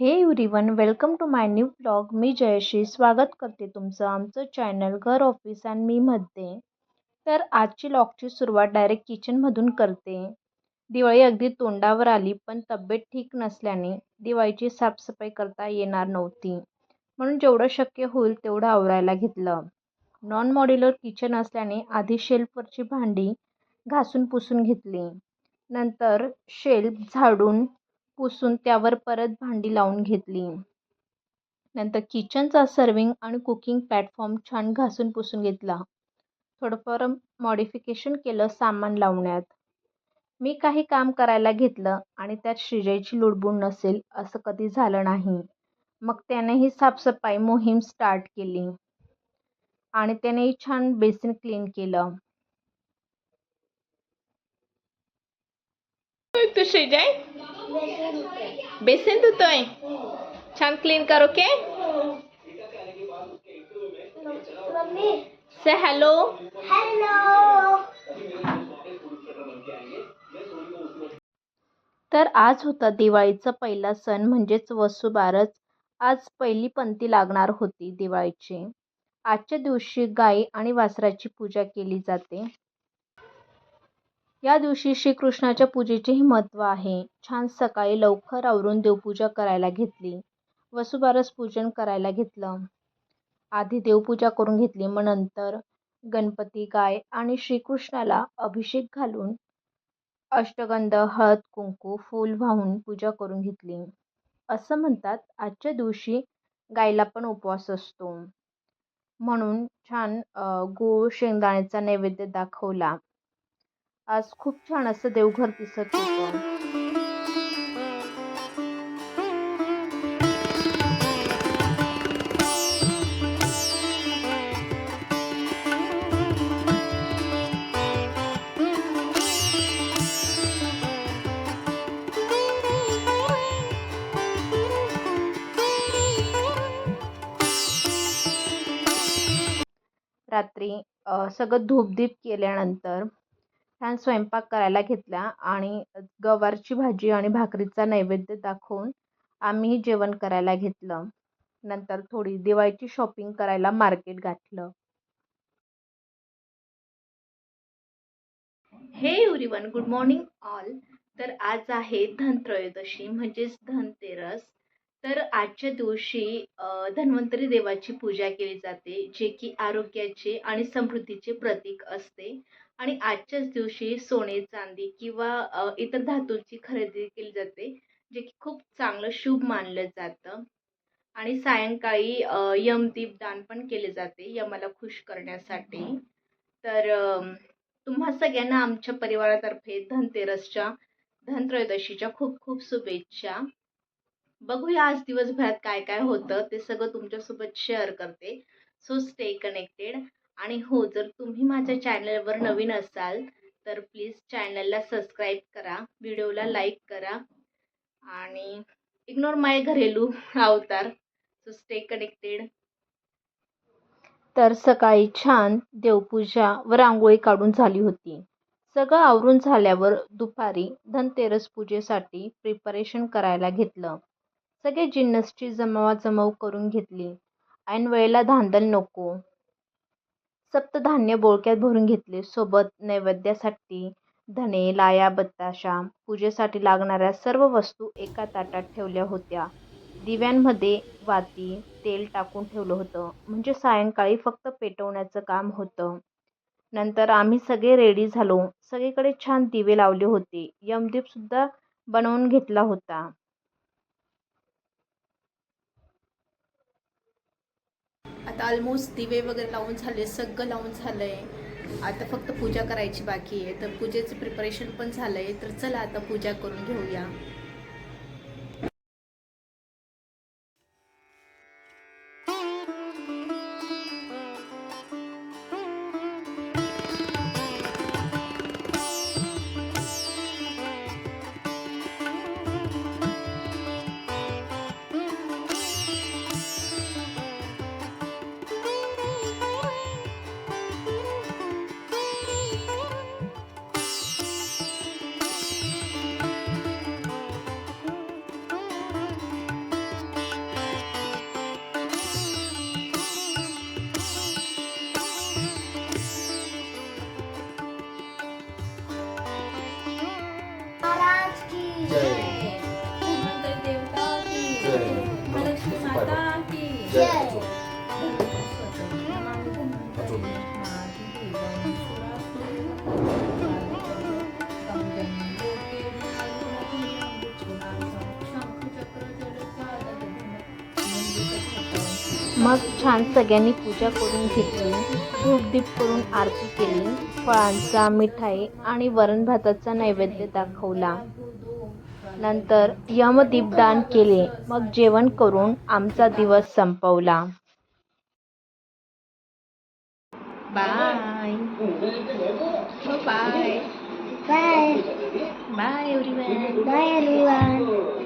Hey everyone welcome to my new blog मी जयश्री स्वागत करते तुमचं आमचं चॅनल घर ऑफिस अँड मीमध्ये तर आजची लॉगची सुरुवात डायरेक्ट किचनमधून करते. दिवाळी अगदी तोंडावर आली पण तब्येत ठीक नसल्याने दिवाळीची साफसफाई करता येणार नव्हती. म्हणून जेवढं शक्य होईल तेवढं आवरायला घेतलं. नॉन मॉड्युलर किचन असल्याने आधी शेल्फवरची भांडी घासून पुसून घेतली. नंतर शेल्फ झाडून पुसून त्यावर परत भांडी लावून घेतली. नंतर किचनचा सर्विंग आणि कुकिंग प्लॅटफॉर्म छान घासून पुसून घेतला. थोडंफार मॉडिफिकेशन केलं सामान लावण्यात. मी काही काम करायला घेतलं आणि त्यात श्रीजयची लुडबुड नसेल असं कधी झालं नाही. मग त्यानेही साफसफाई मोहीम स्टार्ट केली. आणि त्यानेही छान बेसिन क्लीन केलं. तू श्रीजय बेसन धुतोय. छान क्लीन कर ओके से हॅलो तर आज होता दिवाळीचा पहिला सण म्हणजेच वसुबारस. आज पहिली पंथी लागणार होती दिवाळीची. आजच्या दिवशी गाई आणि वासराची पूजा केली जाते. या दिवशी श्रीकृष्णाच्या पूजेचेही महत्त्व आहे. छान सकाळी लवकर आवरून देवपूजा करायला घेतली. वसुबारस पूजन करायला घेतलं. आधी देवपूजा करून घेतली मग नंतर गणपती गाय आणि श्रीकृष्णाला अभिषेक घालून अष्टगंध हळद कुंकू फूल वाहून पूजा करून घेतली. असं म्हणतात आजच्या दिवशी गायला पण उपवास असतो. म्हणून छान गूळ शेंगदाण्याचा नैवेद्य दाखवला. आज खूप छान असं देवघर दिसत होतं. रात्री सगळं धूपदीप केल्यानंतर छान स्वयंपाक करायला घेतला आणि गवारची भाजी आणि भाकरीचा नैवेद्य दाखवून आम्ही जेवण करायला घेतलं. नंतर थोडी दिवाळीची शॉपिंग करायला मार्केट गाठलं. हे एव्हरीवन गुड मॉर्निंग ऑल तर आज आहे धनत्रयोदशी म्हणजेच धनतेरस. तर आजच्या दिवशी धन्वंतरी देवाची पूजा केली जाते जे की आरोग्याचे आणि समृद्धीचे प्रतीक असते. आणि आजच्याच दिवशी सोने चांदी किंवा इतर धातूंची खरेदी केली जाते जे की खूप चांगलं शुभ मानलं जातं. आणि सायंकाळी यमदीप दान पण केले जाते यमाला खुश करण्यासाठी. तर तुम्हा सगळ्यांना आमच्या परिवारातर्फे धनतेरसच्या धनत्रयोदशीच्या खूप खूप शुभेच्छा. बघूया आज दिवसभरात काय काय होतं ते सगळं तुमच्यासोबत शेअर करते. सो स्टे कनेक्टेड आणि हो जर तुम्ही माझ्या चॅनलवर नवीन असाल तर प्लीज चॅनलला सबस्क्राईब करा व्हिडिओला लाईक करा आणि इग्नोर माय घरेलू अवतार. सो स्टे कनेक्टेड तर सकाळी छान देवपूजा व रांगोळी काढून झाली होती. सगळं आवरून झाल्यावर दुपारी धनतेरस पूजेसाठी प्रिपरेशन करायला घेतलं. सगळे जिन्नसची जमावाजमाव करून घेतली. ऐन वेळेला धांदल नको. सप्तधान्य बोळक्यात भरून घेतले. सोबत नैवेद्यासाठी धने लाया बत्ताशा पूजेसाठी लागणाऱ्या सर्व वस्तू एका ताटात ठेवल्या होत्या. दिव्यांमध्ये वाती तेल टाकून ठेवलं होतं. म्हणजे सायंकाळी फक्त पेटवण्याचं काम होतं. नंतर आम्ही सगळे रेडी झालो. सगळीकडे छान दिवे लावले होते. यमदीपसुद्धा बनवून घेतला होता. आता ऑलमोस्ट दिवे वगैरे लावून झाले सगळं लावून झालं आहे आता फक्त पूजा करायची बाकी आहे. तर पूजेचं प्रिपरेशन पण झालं आहे तर चला आता पूजा करून घेऊया. मग छान सगळ्यांनी पूजा करून घेतली धूपदीप करून आरती केली फळांचा मिठाई आणि वरण भाताचा नैवेद्य दाखवला. नंतर यमदीपदान केले. मग जेवण करून आमचा दिवस संपवला. Bye bye Bye. Bye everyone Bye everyone.